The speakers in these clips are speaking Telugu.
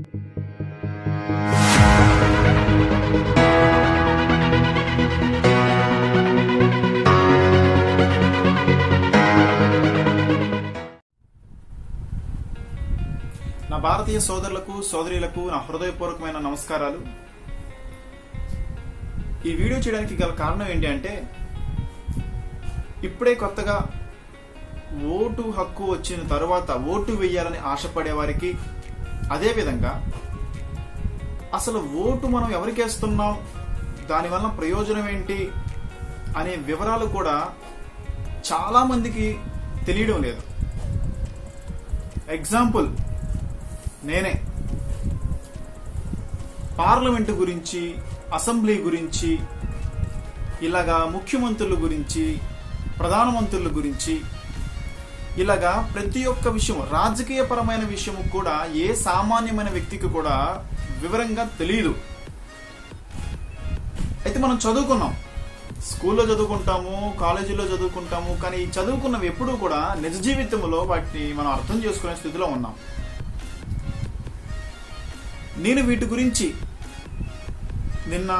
నా భారతీయ సోదరులకు సోదరీలకు నా హృదయపూర్వకమైన నమస్కారాలు. ఈ వీడియో చేయడానికి గల కారణం ఏంటి అంటే ఇప్పుడే కొత్తగా ఓటు హక్కు వచ్చిన తర్వాత ఓటు వేయాలని ఆశపడే వారికి అదేవిధంగా అసలు ఓటు మనం ఎవరికి వేస్తున్నాం దానివల్ల ప్రయోజనం ఏంటి? అనే వివరాలు కూడా చాలా మందికి తెలియడం లేదు. ఎగ్జాంపుల్ నేనే. పార్లమెంటు గురించి అసెంబ్లీ గురించి ఇలాగా ముఖ్యమంత్రుల గురించి ప్రధానమంత్రుల గురించి ఇలాగా ప్రతి ఒక్క విషయం రాజకీయపరమైన విషయం కూడా ఏ సామాన్యమైన వ్యక్తికి కూడా వివరంగా తెలియదు అయితే మనం చదువుకున్నాం. స్కూల్లో చదువుకుంటాము కాలేజీలో చదువుకుంటాము కానీ చదువుకున్నవి ఎప్పుడూ కూడా నిజ జీవితంలో వాటిని మనం అర్థం చేసుకునే స్థితిలో ఉన్నాం. నేను వీటి గురించి నిన్న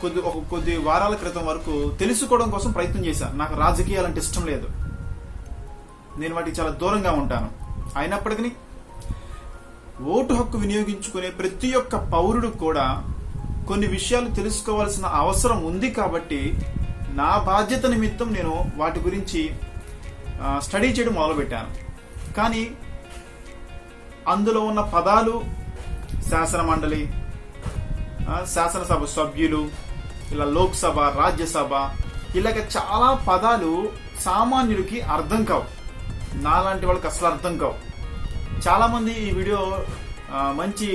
కొద్ది ఒక కొద్ది వారాల క్రితం వరకు తెలుసుకోవడం కోసం ప్రయత్నం చేశాను నాకు రాజకీయాలంటే ఇష్టం లేదు. నేను వాటికి చాలా దూరంగా ఉంటాను. అయినప్పటికీ ఓటు హక్కు వినియోగించుకునే ప్రతి ఒక్క పౌరుడు కూడా కొన్ని విషయాలు తెలుసుకోవాల్సిన అవసరం ఉంది కాబట్టి నా బాధ్యత నిమిత్తం నేను వాటి గురించి స్టడీ చేయడం మొదలుపెట్టాను. కానీ అందులో ఉన్న పదాలు శాసన మండలి శాసనసభ సభ్యులు ఇలా లోక్సభ రాజ్యసభ ఇలాగ చాలా పదాలు సామాన్యుడికి అర్థం కావు. నాలాంటి వాళ్ళకి అసలు అర్థం కావు. చాలామంది ఈ వీడియో మంచి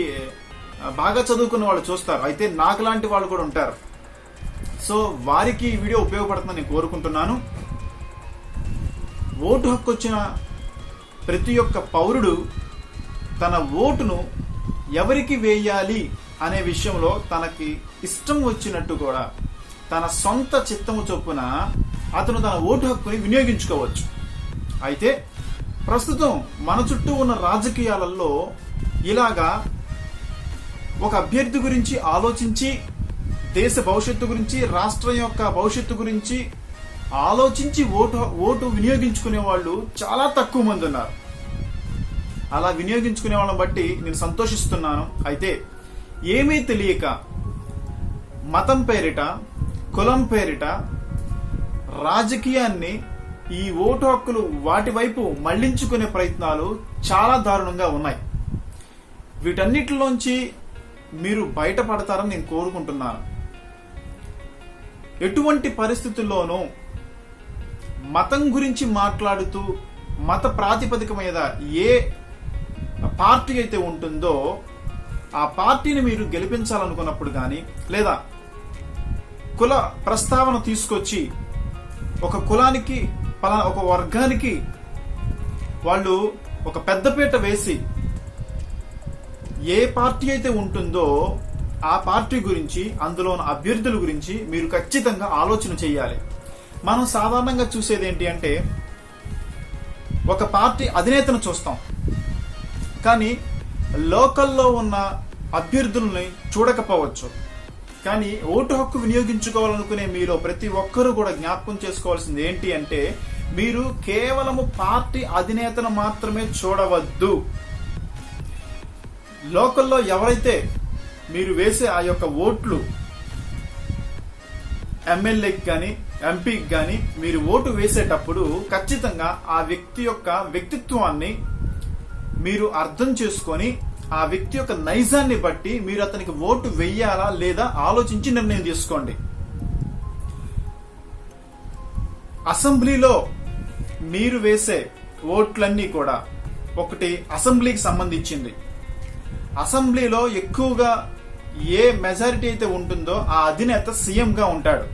బాగా చదువుకున్న వాళ్ళు చూస్తారు. అయితే నాకు లాంటి వాళ్ళు కూడా ఉంటారు. సో వారికి ఈ వీడియో ఉపయోగపడుతుందని నేను కోరుకుంటున్నాను. ఓటు హక్కు వచ్చిన ప్రతి ఒక్క పౌరుడు తన ఓటును ఎవరికి వేయాలి అనే విషయంలో తనకి ఇష్టం వచ్చినట్టు కూడా తన సొంత చిత్తము చొప్పున అతను తన ఓటు హక్కుని వినియోగించుకోవచ్చు. అయితే ప్రస్తుతం మన చుట్టూ ఉన్న రాజకీయాలలో ఇలాగా ఒక అభ్యర్థి గురించి ఆలోచించి దేశ భవిష్యత్తు గురించి రాష్ట్రం యొక్క భవిష్యత్తు గురించి ఆలోచించి ఓటు ఓటు వినియోగించుకునే వాళ్ళు చాలా తక్కువ మంది ఉన్నారు. అలా వినియోగించుకునే వాళ్ళని బట్టి నేను సంతోషిస్తున్నాను. అయితే ఏమీ తెలియక మతం పేరిట కులం పేరిట రాజకీయాన్ని ఈ ఓటు హక్కులు వాటి వైపు మళ్ళించుకునే ప్రయత్నాలు చాలా దారుణంగా ఉన్నాయి. వీటన్నిటిలోంచి మీరు బయటపడతారని నేను కోరుకుంటున్నాను. ఎటువంటి పరిస్థితుల్లోనూ మతం గురించి మాట్లాడుతూ మత ప్రాతిపదిక మీద ఏ పార్టీ అయితే ఉంటుందో ఆ పార్టీని మీరు గెలిపించాలనుకున్నప్పుడు కానీ లేదా కుల ప్రస్తావన తీసుకొచ్చి ఒక కులానికి పలా ఒక వర్గానికి వాళ్ళు ఒక పెద్దపీట వేసి ఏ పార్టీ అయితే ఉంటుందో ఆ పార్టీ గురించి అందులో ఉన్న అభ్యర్థుల గురించి మీరు ఖచ్చితంగా ఆలోచన చేయాలి. మనం సాధారణంగా చూసేది ఏంటి అంటే ఒక పార్టీ అధినేతను చూస్తాం. కానీ లోకల్లో ఉన్న అభ్యర్థుల్ని చూడకపోవచ్చు. కానీ ఓటు హక్కు వినియోగించుకోవాలనుకునే మీలో ప్రతి ఒక్కరూ కూడా జ్ఞాపకం చేసుకోవాల్సింది ఏంటి అంటే మీరు కేవలము పార్టీ అధినేతను మాత్రమే చూడవద్దు. లోకల్లో ఎవరైతే మీరు వేసే ఆ యొక్క ఓట్లు ఎమ్మెల్యేకి కానీ ఎంపీకి కానీ మీరు ఓటు వేసేటప్పుడు ఖచ్చితంగా ఆ వ్యక్తి యొక్క వ్యక్తిత్వాన్ని మీరు అర్థం చేసుకొని ఆ వ్యక్తి యొక్క నైజాన్ని బట్టి మీరు అతనికి ఓటు వెయ్యాలా లేదా ఆలోచించి నిర్ణయం తీసుకోండి. అసెంబ్లీలో మీరు వేసే ఓట్లన్నీ కూడా ఒకటి అసెంబ్లీకి సంబంధించింది. అసెంబ్లీలో ఎక్కువగా ఏ మెజారిటీ అయితే ఉంటుందో ఆ అధినేత సీఎంగా ఉంటాడు.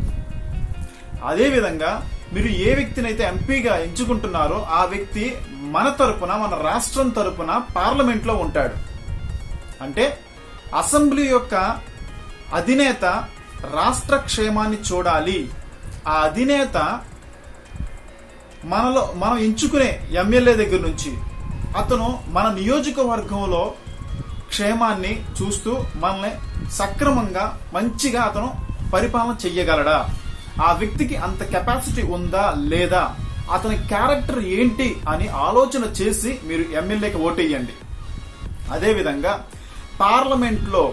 అదేవిధంగా మీరు ఏ వ్యక్తినైతే ఎంపీగా ఎంచుకుంటున్నారో ఆ వ్యక్తి మన తరపున మన రాష్ట్రం తరపున పార్లమెంట్లో ఉంటాడు. అంటే అసెంబ్లీ యొక్క అధినేత రాష్ట్ర క్షేమాన్ని చూడాలి. ఆ అధినేత మనలో మనం ఎంచుకునే ఎమ్మెల్యే దగ్గర నుంచి అతను మన నియోజకవర్గంలో క్షేమాన్ని చూస్తూ మనల్ని సక్రమంగా మంచిగా అతను పరిపాలన చెయ్యగలడా? ఆ వ్యక్తికి అంత కెపాసిటీ ఉందా లేదా? అతని క్యారెక్టర్ ఏంటి అని ఆలోచన చేసి మీరు ఎమ్మెల్యేకి ఓటేయండి. అదేవిధంగా పార్లమెంట్లో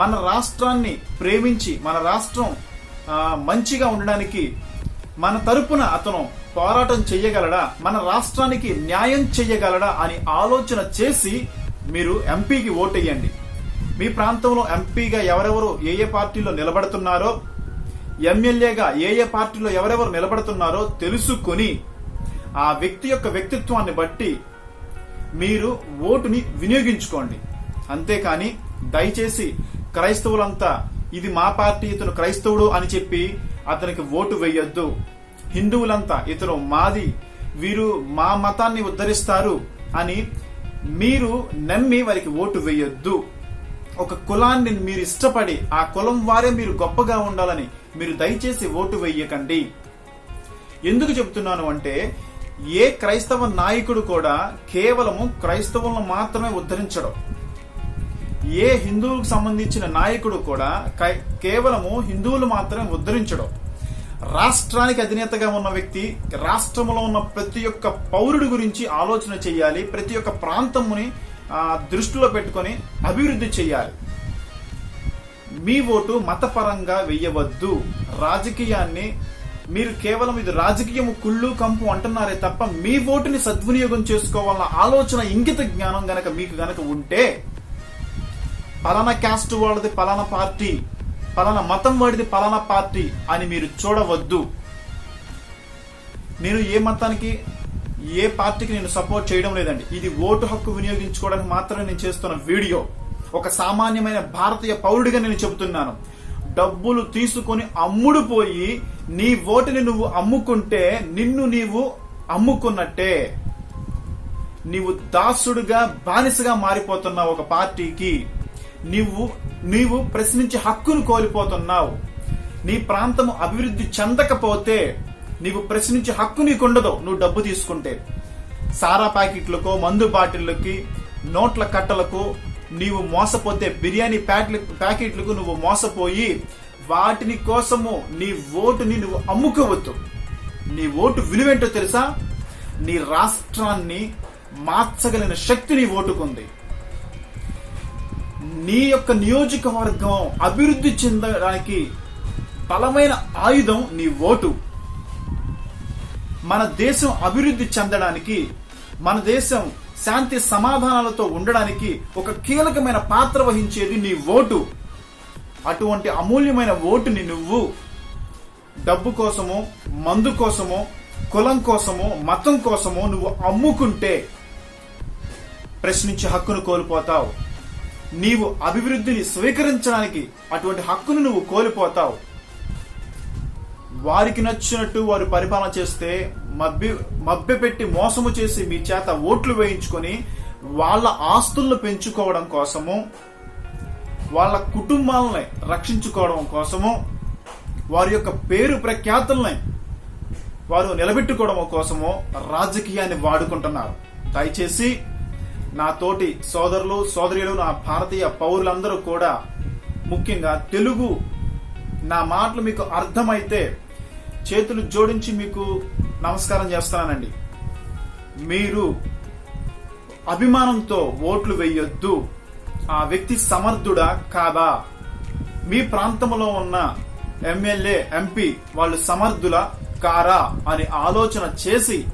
మన రాష్ట్రాన్ని ప్రేమించి మన రాష్ట్రం మంచిగా ఉండడానికి మన తరపున అతను పోరాటం చెయ్యగలడా? మన రాష్ట్రానికి న్యాయం చెయ్యగలడా అని ఆలోచన చేసి మీరు ఎంపీకి ఓటేయండి. మీ ప్రాంతంలో ఎంపీగా ఎవరెవరు ఏ ఏ పార్టీలో నిలబడుతున్నారో ఎమ్మెల్యేగా ఏ ఏ పార్టీలో ఎవరెవరు నిలబడుతున్నారో తెలుసుకొని ఆ వ్యక్తి యొక్క వ్యక్తిత్వాన్ని బట్టి మీరు ఓటుని వినియోగించుకోండి. అంతేకాని దయచేసి క్రైస్తవులంతా ఇది మా పార్టీ ఇతను క్రైస్తవుడు అని చెప్పి అతనికి ఓటు వేయొద్దు. హిందువులంతా ఇతను మాది వీరు మా మతాన్ని ఉద్ధరిస్తారు అని మీరు నమ్మి వారికి ఓటు వేయొద్దు. ఒక కులాన్ని మీరు ఇష్టపడి ఆ కులం వారే మీరు గొప్పగా ఉండాలని మీరు దయచేసి ఓటు వేయకండి. ఎందుకు చెప్తున్నాను అంటే ఏ క్రైస్తవ నాయకుడు కూడా కేవలము క్రైస్తవులను మాత్రమే ఉద్ధరించడం. ఏ హిందువులకు సంబంధించిన నాయకుడు కూడా కై- కేవలము హిందువులు మాత్రమే ఉద్ధరించడం. రాష్ట్రానికి అధినేతగా ఉన్న వ్యక్తి రాష్ట్రంలో ఉన్న ప్రతి ఒక్క పౌరుడి గురించి ఆలోచన చేయాలి ప్రతి ఒక్క ప్రాంతముని దృష్టిలో పెట్టుకొని అభివృద్ధి చేయాలి. మీ ఓటు మతపరంగా వెయ్యవద్దు. రాజకీయాన్ని మీరు కేవలం ఇది రాజకీయం కుళ్ళు కంపు అంటున్నారే తప్ప మీ ఓటుని సద్వినియోగం చేసుకోవాలన్న ఆలోచన ఇంగిత జ్ఞానం గనక మీకు గనక ఉంటే పలానా క్యాస్ట్ వాళ్ళది పలానా పార్టీ పలానా మతం వాడిది పలానా పార్టీ అని మీరు చూడవద్దు. నేను ఏ మతానికి ఏ పార్టీకి నేను సపోర్ట్ చేయడం లేదండి. ఇది ఓటు హక్కు వినియోగించుకోవడానికి మాత్రమే నేను చేస్తున్న వీడియో. ఒక సామాన్యమైన భారతీయ పౌరుడిగా నేను చెబుతున్నాను. డబ్బులు తీసుకొని అమ్ముడు పోయి నీ ఓటుని నువ్వు అమ్ముకుంటే నిన్ను నీవు అమ్ముకున్నట్టే. నీవు దాసుడుగా బానిసగా మారిపోతున్నావు ఒక పార్టీకి నీవు నీవు ప్రశ్నించే హక్కును కోల్పోతున్నావు. నీ ప్రాంతము అభివృద్ధి చెందకపోతే నీవు ప్రశ్నించే హక్కు నీకుండదు. నువ్వు డబ్బు తీసుకుంటే. సారా ప్యాకెట్లకు మందు బాటిళ్ళకి నోట్ల కట్టలకు నీవు మోసపోతే బిర్యానీ ప్యాకెట్ల ప్యాకెట్లకు నువ్వు మోసపోయి వాటిని కోసము నీ ఓటుని నువ్వు అమ్ముకోవద్దు. నీ ఓటు విలువేంటో తెలుసా? నీ రాష్ట్రాన్ని మార్చగలిగిన శక్తి నీ ఓటుకుంది. నీ యొక్క నియోజకవర్గం అభివృద్ధి చెందడానికి బలమైన ఆయుధం నీ ఓటు. మన దేశం అభివృద్ధి చెందడానికి మన దేశం శాంతి సమాధానాలతో ఉండడానికి ఒక కీలకమైన పాత్ర వహించేది నీ ఓటు. అటువంటి అమూల్యమైన ఓటుని నువ్వు డబ్బు కోసమో మందు కోసమో కులం కోసమో మతం కోసమో నువ్వు అమ్ముకుంటే ప్రశ్నించే హక్కును కోల్పోతావు. నీవు అభివృద్ధిని స్వీకరించడానికి అటువంటి హక్కును నువ్వు కోల్పోతావు. వారికి నచ్చినట్టు వారు పరిపాలన చేస్తే మభ్య మభ్యపెట్టి మోసము చేసి మీ చేత ఓట్లు వేయించుకొని వాళ్ళ ఆస్తులను పెంచుకోవడం కోసము వాళ్ళ కుటుంబాలని రక్షించుకోవడం కోసము వారి యొక్క పేరు ప్రఖ్యాతుల్ని వారు నిలబెట్టుకోవడం కోసము రాజకీయాన్ని వాడుకుంటున్నారు. దయచేసి నా తోటి సోదరులు సోదరులు నా భారతీయ పౌరులందరూ కూడా ముఖ్యంగా తెలుగు నా మాటలు మీకు అర్థమైతే చేతులు జోడించి మీకు నమస్కారం చేస్తానండి మీరు అభిమానంతో ఓట్లు వేయొద్దు. ఆ వ్యక్తి సమర్థుడా కాదా? మీ ప్రాంతంలో ఉన్న ఎమ్మెల్యే ఎంపీ వాళ్ళు సమర్థుల కారా అని ఆలోచన చేసి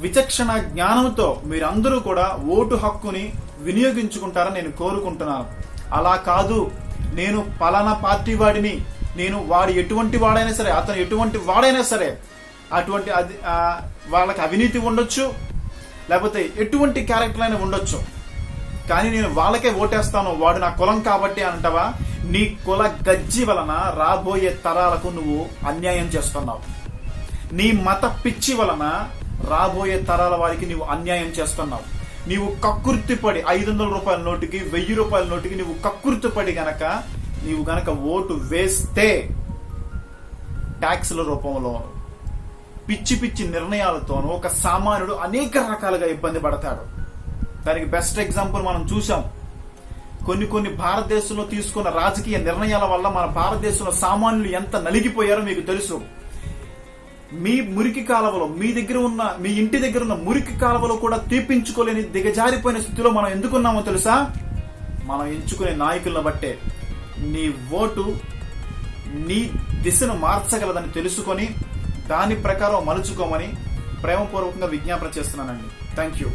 విచక్షణ జ్ఞానంతో మీరందరూ కూడా ఓటు హక్కుని వినియోగించుకుంటారని నేను కోరుకుంటున్నాను. అలా కాదు. నేను పలానా పార్టీ వాడిని నేను వాడు ఎటువంటి వాడైనా సరే అతను ఎటువంటి వాడైనా సరే అటువంటి అది వాళ్ళకి అవినీతి ఉండొచ్చు లేకపోతే ఎటువంటి క్యారెక్టర్ అయినా ఉండొచ్చు. కానీ నేను వాళ్ళకే ఓటేస్తాను వాడు నా కులం కాబట్టి అంటావా? నీ కుల గజ్జి వలన రాబోయే తరాలకు నువ్వు అన్యాయం చేస్తున్నావు. నీ మత పిచ్చి వలన రాబోయే తరాల వారికి నీవు అన్యాయం చేస్తున్నావు. నీవు కక్కుర్తిపడి ఐదు వందల రూపాయల నోటికి వెయ్యి రూపాయల నోటికి నీవు కక్కుర్తిపడి గనక నీవు గనక ఓటు వేస్తే ట్యాక్స్ల రూపంలో పిచ్చి పిచ్చి నిర్ణయాలతోనూ ఒక సామాన్యుడు అనేక రకాలుగా ఇబ్బంది పడతాడు. దానికి బెస్ట్ ఎగ్జాంపుల్ మనం చూసాం కొన్ని కొన్ని భారతదేశంలో తీసుకున్న రాజకీయ నిర్ణయాల వల్ల మన భారతదేశంలో సామాన్యులు ఎంత నలిగిపోయారో మీకు తెలుసు. మీ మురికి కాలువలో మీ దగ్గర ఉన్న మీ ఇంటి దగ్గర ఉన్న మురికి కాలువలో కూడా తీపించుకోలేని దిగజారిపోయిన స్థితిలో మనం ఎందుకున్నామో తెలుసా? మనం ఎంచుకునే నాయకులను బట్టే నీ ఓటు నీ దిశను మార్చగలదని తెలుసుకొని దాని ప్రకారం మలుచుకోమని ప్రేమపూర్వకంగా విజ్ఞాపన చేస్తున్నానండి. Thank you